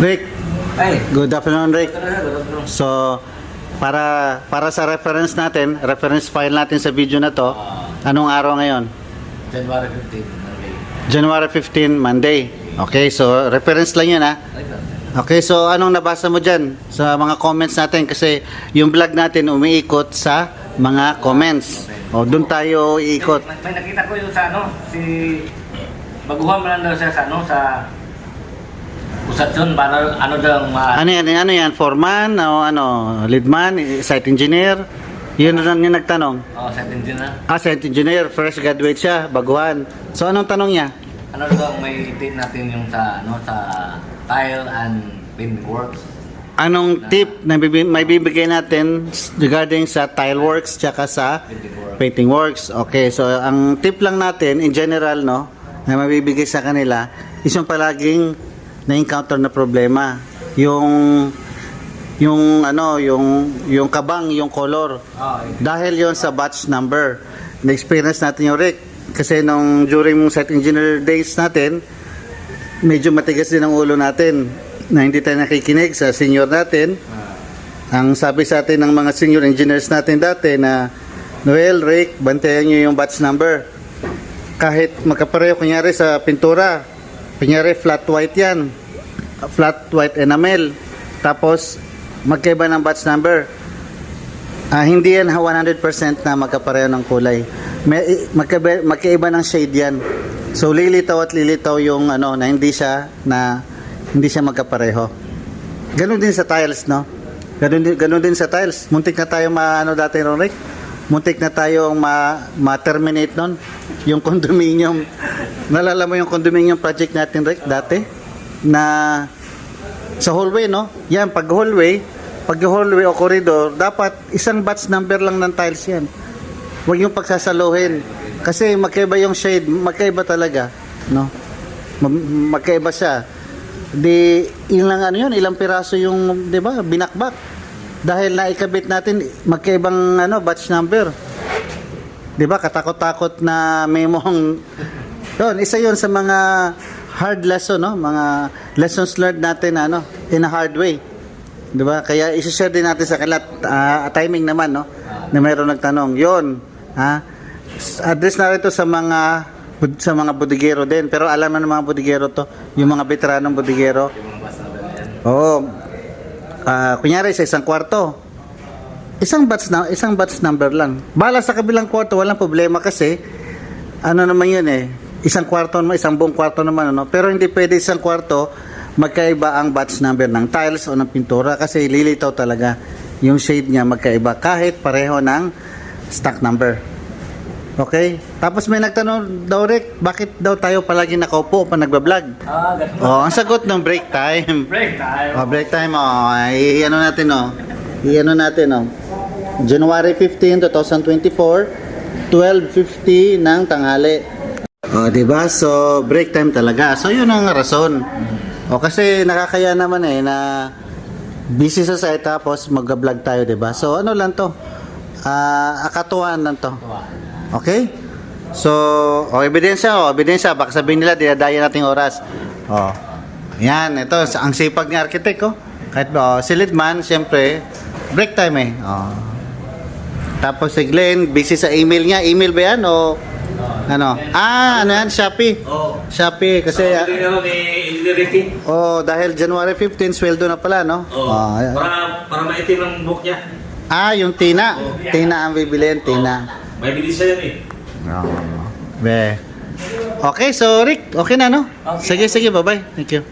Rick, Ay, good afternoon Rick. So, para para sa reference natin, reference file natin sa video na to, anong araw ngayon? January 15, Monday. January 15, Monday. Okay, so reference lang yun ha. Okay, so anong nabasa mo dyan sa mga comments natin? Kasi yung vlog natin umiikot sa mga comments. O, doon tayo iikot. May, may nakita ko yung sa ano, si... Baguhan daw siya sa ano, sa... Usatsun, para ano daw ma... Ano yan? Ano yan? Foreman? O ano? Leadman? Site engineer? Yun na yung nagtanong. Oh, sa engine na. Ah, site engineer. Fresh graduate siya. Baguhan. So, anong tanong niya? Ano daw may tip natin yung sa ano sa tile and paint works. Anong tip na bibi- may bibigay natin regarding sa tile works tsaka sa Painting works. painting works? Okay, so ang tip lang natin in general, no, na mabibigay sa kanila is yung palaging na-encounter na problema. Yung yung ano, yung yung kabang, yung color. Dahil yon sa batch number. Na-experience natin yung Rick. Kasi nung during mong site engineer days natin, medyo matigas din ang ulo natin na hindi tayo nakikinig sa senior natin. Ang sabi sa atin ng mga senior engineers natin dati na Noel, Rick, bantayan nyo yung batch number. Kahit magkapareho kunyari sa pintura, kunyari flat white yan, flat white enamel, tapos magkaiba ng batch number. Ah, hindi yan 100% na magkapareho ng kulay. May, magkaiba, magkaiba ng shade yan. So lilitaw at lilitaw yung ano na hindi siya na hindi siya magkapareho. Ganon din sa tiles, no? Ganon din, ganon din sa tiles. Muntik na tayo maano dati, no, Rick? Muntik na tayo ma, ma-terminate nun. Yung condominium. Nalala mo yung condominium project natin, Rick, dati? Na sa hallway, no? Yan, pag hallway, pag hallway o corridor, dapat isang batch number lang ng tiles yan. Huwag yung pagsasaluhin. Kasi magkaiba yung shade, magkaiba talaga, no? Ma- Magkaiba siya. Di, ilang ano yun, ilang piraso yung, di ba, binakbak. Dahil naikabit natin, magkaibang ano, batch number. Di ba, katakot-takot na memong, yun, isa yun sa mga hard lesson, no? Mga lessons learned natin, ano, in a hard way. Di ba? Kaya isi-share din natin sa kalat, ah, timing naman, no? Na mayroong nagtanong. Yun, ha? Address na rin to sa mga sa mga bodigero din. Pero alam na ng mga bodigero to, yung mga veteranong bodigero. Oo. Ah, kunyari sa isang kwarto. Isang batch na isang batch number lang. Bala sa kabilang kwarto walang problema kasi ano naman 'yun eh. Isang kwarto naman, isang buong kwarto naman ano. Pero hindi pwede isang kwarto magkaiba ang batch number ng tiles o ng pintura kasi lilitaw talaga yung shade niya magkaiba kahit pareho ng stock number. Okay? Tapos may nagtanong daw Rick, bakit daw tayo palagi nakaupo pa nagba-vlog? Ah, ganun. Oh, ang sagot ng break time. Break time. Oh, break time. Oh, i-ano natin, oh. I-ano natin, oh. January 15, 2024, 12.50 ng tanghali. Oh, di ba? So, break time talaga. So, yun ang rason. O, kasi nakakaya naman eh na busy sa site tapos mag-vlog tayo, di ba? So, ano lang to? Ah, akatuan lang to. Okay? So, oh, ebidensya, oh, ebidensya. Baka sabihin nila, dinadaya nating oras. Oh. Yan, ito, ang sipag ni architect, oh. Kahit oh, si Lidman, siyempre, break time eh. Oh. Tapos si Glenn, busy sa email niya. Email ba yan o ano? Ah, ano yan? Shopee. Oh. Shopee, kasi, ah, ano ni Engineer Ricky. oh, dahil January 15, sweldo na pala, no? Oh. Oh, ayan. para para maitim ang book niya. ah, yung Tina. Oh. Tina ang bibilin, Tina. May bilis siya yan eh. Oh. Be. Okay, so Rick, okay na, no? Okay. Sige, sige, bye-bye. Thank you.